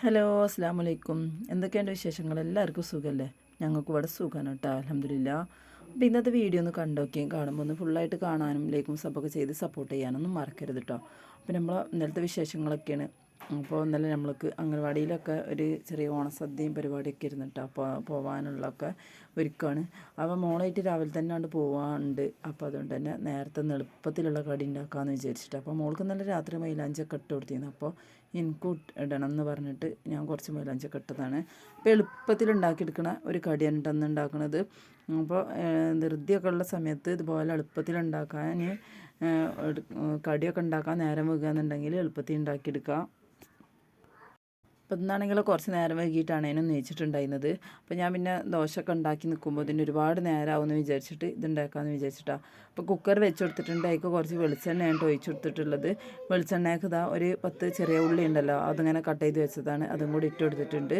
Hello അസ്സാം വലൈക്കും എന്തൊക്കെയുണ്ട് വിശേഷങ്ങൾ? എല്ലാവർക്കും സുഖമല്ലേ ഞങ്ങൾക്ക് ഇവിടെ സുഖമാണ് കേട്ടോ അലഹമില്ല അപ്പോൾ ഇന്നത്തെ വീഡിയോ ഒന്ന് കണ്ടോക്കിയും കാണുമ്പോൾ ഒന്ന് ഫുള്ളായിട്ട് കാണാനും ലൈക്കും സബ്ബൊക്കെ ചെയ്ത് സപ്പോർട്ട് ചെയ്യാനൊന്നും മറക്കരുത് കേട്ടോ. അപ്പോൾ നമ്മൾ ഇന്നലത്തെ വിശേഷങ്ങളൊക്കെയാണ്. അപ്പോൾ ഇന്നലെ നമ്മൾക്ക് അംഗൻവാടിയിലൊക്കെ ഒരു ചെറിയ ഓണസദ്യയും പരിപാടിയൊക്കെ ഇരുന്നിട്ട് അപ്പോൾ പോകാനുള്ളതൊക്കെ ഒരുക്കമാണ് അപ്പോൾ മോളായിട്ട് രാവിലെ തന്നെ കൊണ്ട് പോകാനുണ്ട് അപ്പോൾ അതുകൊണ്ട് തന്നെ നേരത്തെ എളുപ്പത്തിലുള്ള കടി ഉണ്ടാക്കാമെന്ന് വിചാരിച്ചിട്ട്. അപ്പോൾ മോൾക്ക് നല്ല രാത്രി മൈലാഞ്ചൊക്കെ ഇട്ട് കൊടുത്തിരുന്നു. അപ്പോൾ എനിക്ക് ഇടണം എന്ന് പറഞ്ഞിട്ട് ഞാൻ കുറച്ച് മൈലാഞ്ചൊക്കെ ഇട്ടതാണ്. അപ്പോൾ എളുപ്പത്തിൽ ഉണ്ടാക്കിയെടുക്കണ ഒരു കടിയാണ് ഇട്ടന്ന് ഉണ്ടാക്കുന്നത് അപ്പോൾ ധൃതിയൊക്കെ ഉള്ള സമയത്ത് ഇതുപോലെ എളുപ്പത്തിൽ ഉണ്ടാക്കാൻ കടിയൊക്കെ ഉണ്ടാക്കാൻ നേരം വയ്ക്കുകയെന്നുണ്ടെങ്കിൽ എളുപ്പത്തിൽ ഉണ്ടാക്കിയെടുക്കാം. അപ്പം ഇന്നാണെങ്കിൽ കുറച്ച് നേരം വൈകിട്ടാണ് അതിനെ നെയ്ച്ചിട്ടുണ്ടായിരുന്നത്. അപ്പോൾ ഞാൻ പിന്നെ ദോശയൊക്കെ ഉണ്ടാക്കി നിൽക്കുമ്പോൾ ഇതിന് ഒരുപാട് നേരമാവുമെന്ന് വിചാരിച്ചിട്ട് ഇത് ഉണ്ടാക്കാമെന്ന് വിചാരിച്ചിട്ടാണ് അപ്പോൾ കുക്കർ വെച്ച് കൊടുത്തിട്ടുണ്ട് അതിക്ക് കുറച്ച് വെളിച്ചെണ്ണയാണ് ഒഴിച്ചു കൊടുത്തിട്ടുള്ളത്. വെളിച്ചെണ്ണയ്ക്ക് ഇതാ ഒരു പത്ത് ചെറിയ ഉള്ളി ഉണ്ടല്ലോ അതിങ്ങനെ കട്ട് ചെയ്ത് വെച്ചതാണ്. അതും കൂടി ഇട്ട് കൊടുത്തിട്ടുണ്ട്.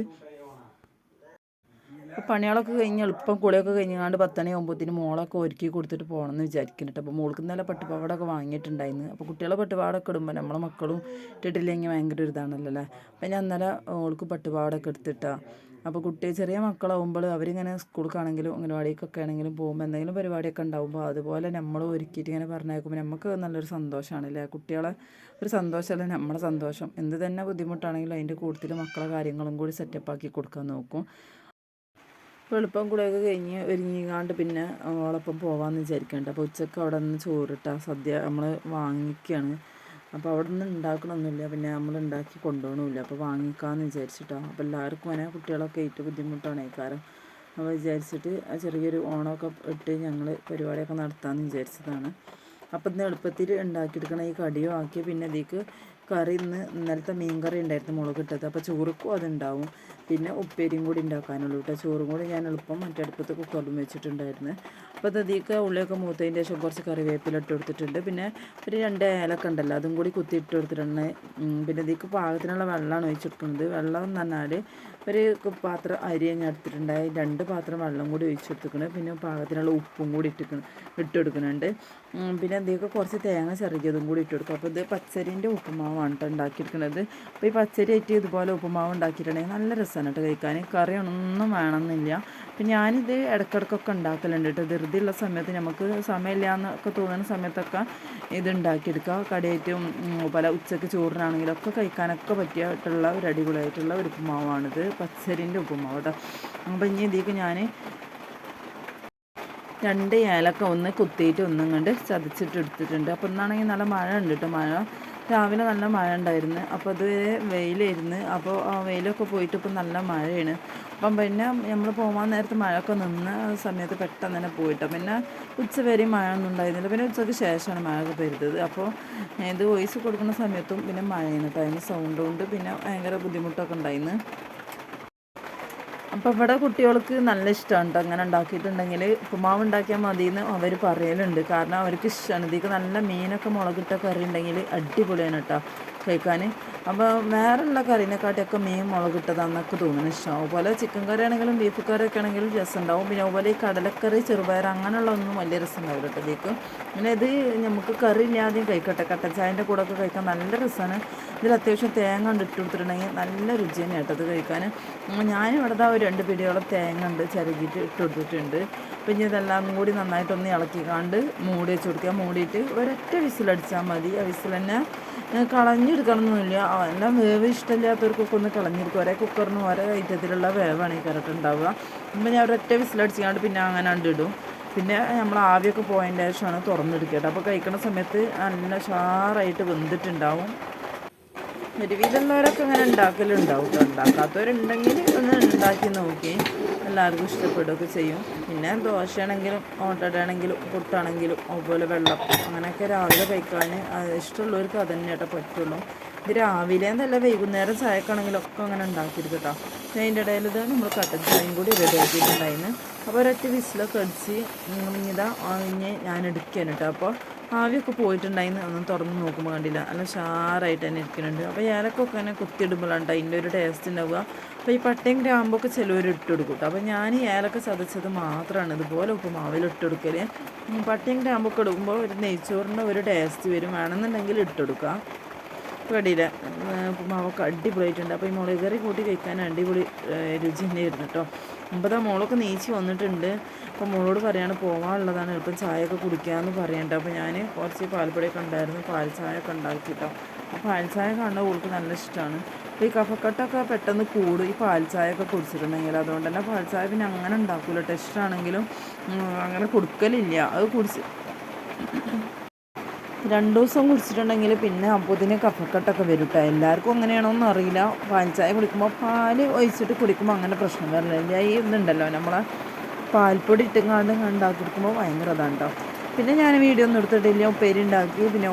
പണികളൊക്കെ കഴിഞ്ഞ് എളുപ്പം കുളിയൊക്കെ കഴിഞ്ഞാണ്ട് പത്തണി ആകുമ്പോഴത്തേന് മോളൊക്കെ ഒരുക്കി കൊടുത്തിട്ട് പോകണമെന്ന് വിചാരിക്കുന്നുണ്ട് അപ്പോൾ മോൾക്ക് നല്ല പട്ടുപാവാടൊക്കെ വാങ്ങിയിട്ടുണ്ടായിരുന്നു അപ്പോൾ കുട്ടികളെ പട്ടുപാവാടൊക്കെ ഇടുമ്പോൾ നമ്മളെ മക്കളും ഇട്ടിട്ടില്ലെങ്കിൽ ഭയങ്കര ഒരു ഇതാണല്ലോ അല്ലേ? അപ്പം ഞാൻ ഇന്നലെ മോൾക്ക് പട്ടുപാവാടൊക്കെ എടുത്തിട്ടാണ് അപ്പോൾ കുട്ടി ചെറിയ മക്കളാവുമ്പോൾ അവരിങ്ങനെ സ്കൂൾക്കാണെങ്കിലും അംഗനവാടിക്കൊക്കെ ആണെങ്കിലും പോകുമ്പോൾ എന്തെങ്കിലും പരിപാടിയൊക്കെ ഉണ്ടാകുമ്പോൾ അതുപോലെ നമ്മൾ ഒരുക്കിയിട്ട് ഇങ്ങനെ പറഞ്ഞേക്കുമ്പോൾ നമുക്ക് നല്ലൊരു സന്തോഷമാണല്ലേ കുട്ടികളെ ഒരു സന്തോഷമല്ല നമ്മുടെ സന്തോഷം. എന്ത് തന്നെ ബുദ്ധിമുട്ടാണെങ്കിലും അതിന്റെ കൂടുതൽ മക്കളെ കാര്യങ്ങളും കൂടി സെറ്റപ്പാക്കി കൊടുക്കാൻ നോക്കും. വെളുപ്പം കൂടെയൊക്കെ കഴിഞ്ഞ് ഒരുങ്ങിങ്ങാണ്ട് പിന്നെ ഓളൊപ്പം പോകാമെന്ന് വിചാരിക്കണ്ട. അപ്പോൾ ഉച്ചയ്ക്ക് അവിടെ നിന്ന് ചോറിട്ട. സദ്യ നമ്മൾ വാങ്ങിക്കുകയാണ് അപ്പോൾ അവിടെ നിന്ന് ഉണ്ടാക്കണമൊന്നുമില്ല പിന്നെ നമ്മൾ ഉണ്ടാക്കി കൊണ്ടുപോകണമില്ല അപ്പോൾ വാങ്ങിക്കാമെന്ന് വിചാരിച്ചിട്ടാണ് അപ്പോൾ എല്ലാവർക്കും അങ്ങനെ കുട്ടികളൊക്കെ ആയിട്ട് ബുദ്ധിമുട്ടാണ് കാരണം അപ്പോൾ വിചാരിച്ചിട്ട് ചെറിയൊരു ഓണമൊക്കെ ഇട്ട് ഞങ്ങൾ പരിപാടിയൊക്കെ നടത്താമെന്ന് വിചാരിച്ചതാണ്. അപ്പം ഇന്ന് എളുപ്പത്തിൽ ഉണ്ടാക്കിയെടുക്കണ ഈ കടിയും ആക്കി പിന്നെ അതിലേക്ക് കറി ഇന്ന് ഇന്നലത്തെ മീൻ കറി ഉണ്ടായിരുന്നു മുളക് ഇട്ടത്. അപ്പോൾ ചോറുക്കും അതുണ്ടാവും. പിന്നെ ഉപ്പേരിയും കൂടി ഉണ്ടാക്കാനുള്ളൂ കേട്ടോ ചോറും കൂടി ഞാൻ എളുപ്പം മറ്റടുപ്പത്ത് കുക്കറിലും വെച്ചിട്ടുണ്ടായിരുന്നു. അപ്പോൾ തതിക്ക് ഉള്ളിയൊക്കെ മൂത്തതിന്റെ ശേഷം കുറച്ച് കറിവേപ്പില ഇട്ട് കൊടുത്തിട്ടുണ്ട്. പിന്നെ ഒരു രണ്ട് ഏലക്ക ഉണ്ടല്ലോ അതും കൂടി കുത്തി ഇട്ട് കൊടുത്തിട്ടുണ്ട്. പിന്നെ ഇതിക്ക് പാകത്തിനുള്ള വെള്ളമാണ് ഒഴിച്ചെടുക്കുന്നത്. വെള്ളം എന്ന് പറഞ്ഞാൽ ഒരു പാത്രം അരി ഞാൻ എടുത്തിട്ടുണ്ടായി രണ്ട് പാത്രം വെള്ളം കൂടി ഒഴിച്ച് ഒഴിച്ചെടുത്തിക്കണം പിന്നെ പാകത്തിനുള്ള ഉപ്പും കൂടി ഇട്ടിക്കണം ഇട്ട് കൊടുക്കുന്നുണ്ട്. പിന്നെ എന്തെങ്കിലും കുറച്ച് തേങ്ങ ചെറുകിയതും കൂടി ഇട്ട് കൊടുക്കും. അപ്പോൾ ഇത് പച്ചരിന്റെ ഉപ്പുമാവാണ് കേട്ടോ ഉണ്ടാക്കിയെടുക്കുന്നത് അപ്പോൾ ഈ പച്ചരി ആയിട്ട് ഇതുപോലെ ഉപ്പുമാവ് ഉണ്ടാക്കിയിട്ടുണ്ടെങ്കിൽ നല്ല രസമാണ് കേട്ടോ കഴിക്കാൻ. കറി ഒന്നും വേണമെന്നില്ല. അപ്പം ഞാനിത് ഇടയ്ക്കിടയ്ക്കൊക്കെ ഉണ്ടാക്കലുണ്ട് കേട്ടോ. ധൃതിയുള്ള സമയത്ത് നമുക്ക് സമയമില്ല എന്നൊക്കെ തോന്നുന്ന സമയത്തൊക്കെ ഇത് ഉണ്ടാക്കിയെടുക്കുക കടയേറ്റും പല ഉച്ചയ്ക്ക് ചോറിനാണെങ്കിലൊക്കെ കഴിക്കാനൊക്കെ പറ്റിയിട്ടുള്ള ഒരു അടിപൊളിയായിട്ടുള്ള ഒരു ഉപ്പുമാവാണിത്. പച്ചരിന്റെ ഉപ്പുമാവ് കേട്ടോ. അപ്പം ഇനി ഇതിലേക്ക് ഞാൻ രണ്ട് ഏലക്ക ഒന്ന് കുത്തിയിട്ട് ഒന്നും കണ്ട് ചതച്ചിട്ട് എടുത്തിട്ടുണ്ട്. അപ്പോൾ ഇന്നാണെങ്കിൽ നല്ല മഴ ഉണ്ട് കേട്ടോ. മഴ രാവിലെ നല്ല മഴ ഉണ്ടായിരുന്നു. അപ്പോൾ അത് വെയിലായിരുന്നു. അപ്പോൾ ആ വെയിലൊക്കെ പോയിട്ട് ഇപ്പം നല്ല മഴയാണ്. അപ്പം പിന്നെ നമ്മൾ പോകാൻ നേരത്ത് മഴയൊക്കെ നിന്ന് സമയത്ത് പെട്ടെന്ന് തന്നെ പോയിട്ട്. പിന്നെ ഉച്ച വരെ മഴ ഒന്നും ഉണ്ടായിരുന്നില്ല. പിന്നെ ഉച്ചയ്ക്ക് ശേഷമാണ് മഴ പെരുത്തത് അപ്പോൾ ഇത് വോയിസ് കൊടുക്കുന്ന സമയത്തും പിന്നെ മഴയാണ്. കേട്ടോ അതിന് സൗണ്ട് കൊണ്ട് പിന്നെ ഭയങ്കര ബുദ്ധിമുട്ടൊക്കെ ഉണ്ടായിരുന്നു. അപ്പോൾ ഇവിടെ കുട്ടികൾക്ക് നല്ല ഇഷ്ടമാണ് കേട്ടോ അങ്ങനെ ഉണ്ടാക്കിയിട്ടുണ്ടെങ്കിൽ ഉപ്പുമാവ് ഉണ്ടാക്കിയാൽ മതി എന്ന് അവർ പറയലുണ്ട്. കാരണം അവർക്ക് ഇഷ്ടമാണ് ഇതിക്ക് നല്ല മീനൊക്കെ മുളകിട്ട കറി ഉണ്ടെങ്കിൽ അടിപൊളിയാണ് കേട്ടോ കഴിക്കാൻ അപ്പോൾ വേറെയുള്ള കറീനെക്കാട്ടിയൊക്കെ മീൻ മുളകിട്ടതാന്നൊക്കെ തോന്നുന്നു. ഇഷ്ടം. അതുപോലെ ചിക്കൻ കറി ആണെങ്കിലും ബീഫ് കറി ഒക്കെ ആണെങ്കിലും രസം ഉണ്ടാവും. പിന്നെ അതുപോലെ ഈ കടലക്കറി ചെറുപയർ അങ്ങനെയുള്ള ഒന്നും വലിയ രസം ഉണ്ടാവില്ല കേട്ടോ ഇതിലേക്ക് പിന്നെ ഇത് നമുക്ക് കറി ഇല്ലാതെയും കഴിക്കട്ടെ. കട്ടച്ചായന്റെ കൂടെ ഒക്കെ കഴിക്കാൻ നല്ല രസമാണ് ഇതിൽ അത്യാവശ്യം തേങ്ങ ഉണ്ട് ഇട്ട് കൊടുത്തിട്ടുണ്ടെങ്കിൽ നല്ല രുചി തന്നെ കേട്ടോ ഇത് കഴിക്കാൻ. ഞാനിവിടെ ഒരു രണ്ട് പിടിയോളം തേങ്ങ ഉണ്ട് ചരുകിയിട്ട് ഇട്ട് കൊടുത്തിട്ടുണ്ട്. പിന്നെ ഇതെല്ലാം കൂടി നന്നായിട്ടൊന്ന് ഇളക്കി കണ്ട് മൂടി വെച്ച് കൊടുക്കുക. മൂടിയിട്ട് ഒരൊറ്റ വിസിലടിച്ചാൽ മതി. ആ വിസിൽ തന്നെ കളഞ്ഞെടുക്കണമെന്നില്ല എല്ലാം വേവ് ഇഷ്ടമില്ലാത്തവർക്കൊക്കെ ഒന്ന് കളഞ്ഞിരിക്കും. ഒരേ കുക്കറിന് ഓരോ ഐറ്റത്തിലുള്ള വേവാണ് ഈ കറക്റ്റ് ഉണ്ടാവുക. അപ്പം ഞാൻ ഒരൊറ്റ വിസിലടിച്ചാണ്ട് പിന്നെ അങ്ങനെ ഇടും. പിന്നെ നമ്മൾ ആവിയൊക്കെ പോയതിന്റെ ശേഷമാണ് തുറന്നെടുക്കുക അപ്പോൾ കഴിക്കുന്ന സമയത്ത് നല്ല ഷാറായിട്ട് വെന്തിട്ടുണ്ടാവും. ഒരുവിധമുള്ളവരൊക്കെ അങ്ങനെ ഉണ്ടാക്കലുണ്ടാവും ഉണ്ടാക്കാത്തവരുണ്ടെങ്കിൽ ഒന്ന് ഉണ്ടാക്കി നോക്കി. എല്ലാവർക്കും ഇഷ്ടപ്പെടുകയൊക്കെ ചെയ്യും. പിന്നെ ദോശയാണെങ്കിലും ഓട്ടടയാണെങ്കിലും പുട്ടാണെങ്കിലും അതുപോലെ വെള്ളം. അങ്ങനെയൊക്കെ രാവിലെ കഴിക്കാൻ ഇഷ്ടമുള്ളവർക്ക് അത് തന്നെ പറ്റുള്ളൂ. ഇത് രാവിലെ എന്നല്ല വൈകുന്നേരം ചായക്കാണെങ്കിലും ഒക്കെ അങ്ങനെ ഉണ്ടാക്കിയിരുത് കേട്ടോ. അതിന്റെ ഇടയിൽ ഇത് നമ്മൾ കട്ടൻ ചായയും കൂടി റെഡി ആക്കിയിട്ടുണ്ടായിരുന്നു അപ്പോൾ ഒരൊറ്റ വിസിലൊക്കെ അടിച്ച് ഇതാ ഇനി ഞാൻ എടുക്കാൻ കേട്ടോ. അപ്പോൾ ആവിയൊക്കെ പോയിട്ടുണ്ടായിരുന്നു. ഒന്നും തുറന്ന് നോക്കുമ്പോൾ കണ്ടില്ല. നല്ല ഷാറായിട്ട് തന്നെ ഇരിക്കുന്നുണ്ട്. അപ്പോൾ ഏലക്കൊക്കെ തന്നെ കുത്തിയിടുമ്പോഴാണ് അതിന്റെ ഒരു ടേസ്റ്റ് ഉണ്ടാവുക. അപ്പോൾ ഈ പട്ടയും ഗ്രാമ്പൊക്കെ ചിലവർ ഇട്ട് കൊടുക്കും കേട്ടോ. അപ്പോൾ ഞാൻ ഈ ഏലക്ക ചതച്ചത് മാത്രമാണ്. ഇതുപോലെ ഉപ്പുമാവിൽ ഇട്ട് കൊടുക്കൽ പട്ടയും ഗ്രാമ്പൊക്കെ എടുക്കുമ്പോൾ ഒരു നെയ്ച്ചോറിന്റെ ഒരു ടേസ്റ്റ് വരും. വേണമെന്നുണ്ടെങ്കിൽ ഇട്ടെടുക്കുക കടിയില്ല മാവൊക്കെ അടിപൊളിയായിട്ടുണ്ട്. അപ്പോൾ ഈ മുളക് കറി കൂട്ടി കഴിക്കാൻ അടിപൊളി രുചി തന്നെയായിരുന്നു കേട്ടോ. അമ്പതാ മോളൊക്കെ നീച്ച് വന്നിട്ടുണ്ട്. അപ്പോൾ മോളോട് പറയാണ് പോകാനുള്ളതാണ് എളുപ്പം ചായയൊക്കെ കുടിക്കാമെന്ന് പറയണ്ട. അപ്പോൾ ഞാൻ കുറച്ച് പാൽപ്പൊടിയൊക്കെ ഉണ്ടായിരുന്നു പാൽ ചായ ഒക്കെ ഉണ്ടാക്കി കേട്ടോ. ആ പാൽ ചായ കാണുന്ന ഓൾക്ക് നല്ല ഇഷ്ടമാണ്. അപ്പോൾ ഈ കഫക്കെട്ടൊക്കെ പെട്ടെന്ന് കൂടും. ഈ പാൽ ചായയൊക്കെ കുടിച്ചിട്ടുണ്ടെങ്കിൽ അതുകൊണ്ട് തന്നെ പാൽ ചായ പിന്നെ അങ്ങനെ ഉണ്ടാക്കില്ല ടെസ്റ്റാണെങ്കിലും അങ്ങനെ കൊടുക്കലില്ല. അത് കുടിച്ച് രണ്ടു ദിവസം കുടിച്ചിട്ടുണ്ടെങ്കിൽ പിന്നെ അപ്പോത്തിന് കഫക്കെട്ടൊക്കെ വരും കേട്ടോ എല്ലാവർക്കും അങ്ങനെയാണോന്നും അറിയില്ല. പാൽ ചായ കുടിക്കുമ്പോൾ പാൽ ഒഴിച്ചിട്ട് കുടിക്കുമ്പോൾ അങ്ങനെ പ്രശ്നം വരില്ല. ഈ ഇതുണ്ടല്ലോ നമ്മളെ പാൽപ്പൊടി ഇട്ടുങ്ങാണ്ട് ഉണ്ടാക്കി കൊടുക്കുമ്പോൾ ഭയങ്കര ഇതാണ് കേട്ടോ പിന്നെ ഞാൻ വീഡിയോ ഒന്നും എടുത്തിട്ടില്ല. ഉപ്പേരി ഉണ്ടാക്കി പിന്നെ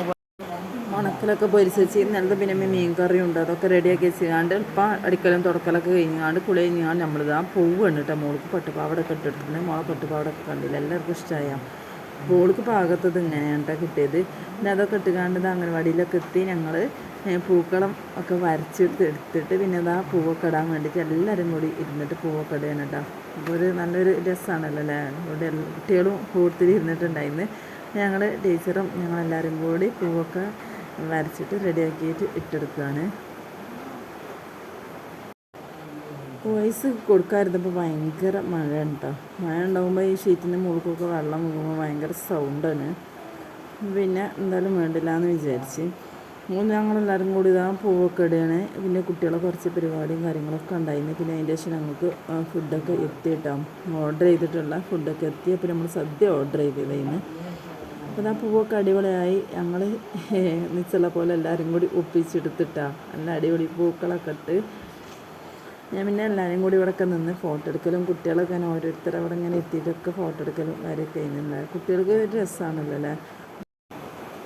മണക്കിലൊക്കെ ഉണക്കലൊക്കെ നല്ലത് പിന്നെ മീൻ കറി ഉണ്ട് അതൊക്കെ റെഡിയാക്കി വെച്ചുകൊണ്ട് ഇപ്പം അടിക്കലും തുടക്കലൊക്കെ കഴിഞ്ഞാണ്ട് കുളി കഴിഞ്ഞാണ്ട് നമ്മളിതാ പൂവ് കണ്ടിട്ടാണ് മോൾക്ക് പട്ടുപാവടൊക്കെ ഇട്ടിട്ടുണ്ട്. മോളെ പട്ടുപാവടൊക്കെ കണ്ടില്ല? എല്ലാവർക്കും ഇഷ്ടമായ മോൾക്ക് പാകത്തത് ഇങ്ങനെയാണ് കേട്ടോ കിട്ടിയത്. പിന്നെ അതൊക്കെ ഇട്ടുകാണ്ട് ഇത് അംഗൻവാടിയിലൊക്കെ എത്തി ഞങ്ങൾ പൂക്കളം ഒക്കെ വരച്ചെടുത്ത് എടുത്തിട്ട് പിന്നെ ഇതാ പൂവൊക്കെ ഇടാൻ വേണ്ടിയിട്ട് എല്ലാവരും കൂടി ഇരുന്നിട്ട് പൂവൊക്കെ ഇടുകയാണ് കേട്ടോ അപ്പോൾ ഒരു നല്ലൊരു രസമാണല്ലോ അല്ലേ? ഇവിടെ കുട്ടികളും കൂടുതൽ ഇരുന്നിട്ടുണ്ടായിരുന്നു ഞങ്ങൾ ടീച്ചറും ഞങ്ങളെല്ലാവരും കൂടി പൂവൊക്കെ വരച്ചിട്ട് റെഡിയാക്കിയിട്ട് ഇട്ടെടുക്കുകയാണ് വോയിസ് കൊടുക്കാതിരുന്നപ്പോൾ ഭയങ്കര മഴ ഉണ്ടോ മഴ ഉണ്ടാകുമ്പോൾ ഈ ഷീറ്റിന്റെ മുഴുക്കൊക്കെ വെള്ളം വീഴുമ്പോൾ ഭയങ്കര സൗണ്ടാണ്. പിന്നെ എന്തായാലും വേണ്ടില്ല എന്ന് വിചാരിച്ച് ഞങ്ങളെല്ലാവരും കൂടി ഇതാ പൂവൊക്കെ ഇടുകയാണ് പിന്നെ കുട്ടികളെ കുറച്ച് പരിപാടിയും കാര്യങ്ങളൊക്കെ ഉണ്ടായിരുന്നു. പിന്നെ അതിന്റെ ശേഷം ഞങ്ങൾക്ക് ഫുഡൊക്കെ എത്തിയിട്ടാണ് ഓർഡർ ചെയ്തിട്ടുള്ള ഫുഡൊക്കെ എത്തി. അപ്പോൾ നമ്മൾ സദ്യ ഓർഡർ ചെയ്തതായിരുന്നു. അപ്പോൾ ആ പൂവൊക്കെ അടിപൊളിയായി. ഞങ്ങൾ നിശ്ചല പോലെ എല്ലാവരും കൂടി ഒപ്പിച്ചെടുത്തിട്ടാണ് നല്ല അടിപൊളി പൂക്കളൊക്കെ ഇട്ട് ഞാൻ പിന്നെ എല്ലാവരും കൂടി ഇവിടെയൊക്കെ നിന്ന് ഫോട്ടോ എടുക്കലും കുട്ടികളൊക്കെ ഇങ്ങനെ ഓരോരുത്തർ അവിടെ ഇങ്ങനെ എത്തിയിട്ടൊക്കെ ഫോട്ടോ എടുക്കലും കാര്യമൊക്കെ ചെയ്യുന്നുണ്ട് കുട്ടികൾക്ക് ഒരു രസമാണല്ലോ അല്ലേ?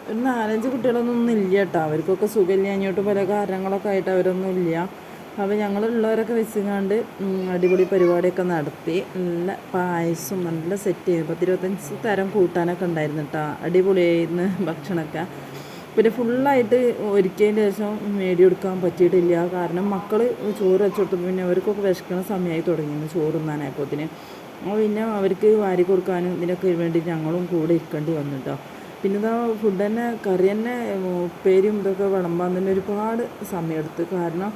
ഒരു നാലഞ്ച് കുട്ടികളൊന്നും ഒന്നും ഇല്ല കേട്ടോ. അവർക്കൊക്കെ സുഖമില്ല. അങ്ങോട്ട് പല കാരണങ്ങളൊക്കെ ആയിട്ട് അവരൊന്നും ഇല്ല. അപ്പോൾ ഞങ്ങളുള്ളവരൊക്കെ വെച്ചുകൊണ്ട് അടിപൊളി പരിപാടിയൊക്കെ നടത്തി നല്ല പായസം നല്ല സെറ്റ് ചെയ്തു. പത്തിരുപത്തഞ്ച് തരം കൂട്ടാനൊക്കെ ഉണ്ടായിരുന്നു കേട്ടോ. അടിപൊളിയായിരുന്നു ഭക്ഷണമൊക്കെ. പിന്നെ ഫുള്ളായിട്ട് ഒരുക്കിയതിന് ശേഷം മേടി മേടിയെടുക്കാൻ പറ്റിയിട്ടില്ല. കാരണം മക്കൾ ചോറ് വെച്ചോട്ട് പിന്നെ അവർക്കൊക്കെ വിശക്കണ സമയമായി തുടങ്ങിയിരുന്നു ചോറ് തിന്നാനായപ്പോത്തിന്. അപ്പോൾ പിന്നെ അവർക്ക് വാരി കൊടുക്കാനും ഇതിനൊക്കെ വേണ്ടി ഞങ്ങളും കൂടെ ഇരിക്കേണ്ടി വന്നു കേട്ടോ പിന്നെ ഇതാ ഫുഡ് തന്നെ കറി തന്നെ ഉപ്പേരിയും ഇതൊക്കെ വിളമ്പാൻ തന്നെ ഒരുപാട് സമയമെടുത്ത് കാരണം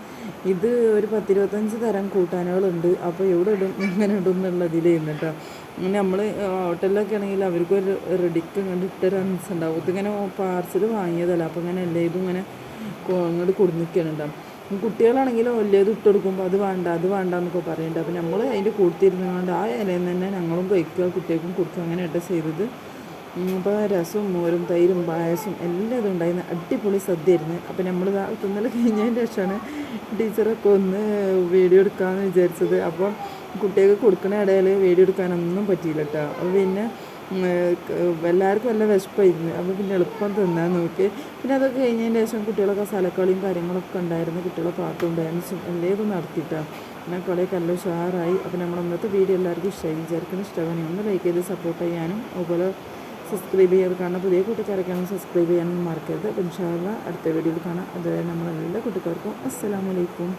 ഇത് ഒരു പത്തിരുപത്തഞ്ച് തരം കൂട്ടാനുകളുണ്ട്. അപ്പോൾ എവിടെ ഇടും എങ്ങനെ ഇടും എന്നുള്ളതിൽ കേട്ടോ അങ്ങനെ നമ്മൾ ഹോട്ടലിലൊക്കെ ആണെങ്കിൽ അവർക്കൊരു റെഡിക്ക് ഇങ്ങോട്ട് ഇട്ടൊരൻസ് ഉണ്ടാവും ഇതിങ്ങനെ പാർസൽ വാങ്ങിയതല്ല. അപ്പോൾ ഇങ്ങനെ എല്ലാ ഇതും ഇങ്ങനെ അങ്ങോട്ട് കൊടുന്നിരിക്കുകയാണ് ഉണ്ടാവും കുട്ടികളാണെങ്കിലും വലിയത് ഇട്ട് കൊടുക്കുമ്പോൾ അത് വേണ്ട അത് വേണ്ട എന്നൊക്കെ പറയുന്നുണ്ട് അപ്പോൾ നമ്മൾ അതിന്റെ കൂട്ടിയിരുന്നുകൊണ്ട് ആ ഇലയിൽ തന്നെ ഞങ്ങളും കഴിക്കുക കുട്ടികൾക്കും കൊടുക്കുക അങ്ങനെയൊക്കെ ചെയ്തത്. അപ്പോൾ രസവും മോരും തൈരും പായസം എല്ലാം ഇതും ഉണ്ടായിരുന്നു. അടിപൊളി സദ്യയായിരുന്നു. അപ്പോൾ നമ്മൾ തിന്നൽ കഴിഞ്ഞതിന് ശേഷമാണ് ടീച്ചറൊക്കെ ഒന്ന് വീഡിയോ എടുക്കാമെന്ന് വിചാരിച്ചത്. അപ്പോൾ കുട്ടികൾക്ക് കൊടുക്കണ ഇടയിൽ വീഡിയോ എടുക്കാനൊന്നും പറ്റിയില്ല കേട്ടോ. അപ്പോൾ പിന്നെ എല്ലാവർക്കും നല്ല വിശപ്പായിരുന്നു. അപ്പോൾ പിന്നെ എളുപ്പം തിന്നാൻ നോക്കി. പിന്നെ അതൊക്കെ കഴിഞ്ഞതിന് ശേഷം കുട്ടികളൊക്കെ സ്ഥലക്കളിയും കാര്യങ്ങളൊക്കെ ഉണ്ടായിരുന്നു. കുട്ടികളെ പാട്ടും ഡാൻസും എല്ലാം നടത്തിയിട്ടാണ് അങ്ങനെ കളിയൊക്കെ നല്ല ഉഷാറായി. അപ്പോൾ നമ്മൾ ഇന്നത്തെ വീഡിയോ എല്ലാവർക്കും ഇഷ്ടമായി. വിചാരിക്കുന്ന ഇഷ്ടമാണ് ഒന്ന് ലൈക്ക് ചെയ്ത് സപ്പോർട്ട് ചെയ്യാനും അതുപോലെ സബ്സ്ക്രൈബ് ചെയ്യാതെ കാണാം പുതിയ കൂട്ടുകാരൊക്കെയാണ് സബ്സ്ക്രൈബ് ചെയ്യാനും മറക്കരുത്. ഇൻഷാല്ല അടുത്ത വീഡിയോയിൽ കാണാം. അതുവരെ നമ്മളെല്ലാ കൂട്ടുകാർക്കും അസ്സലാമലൈക്കും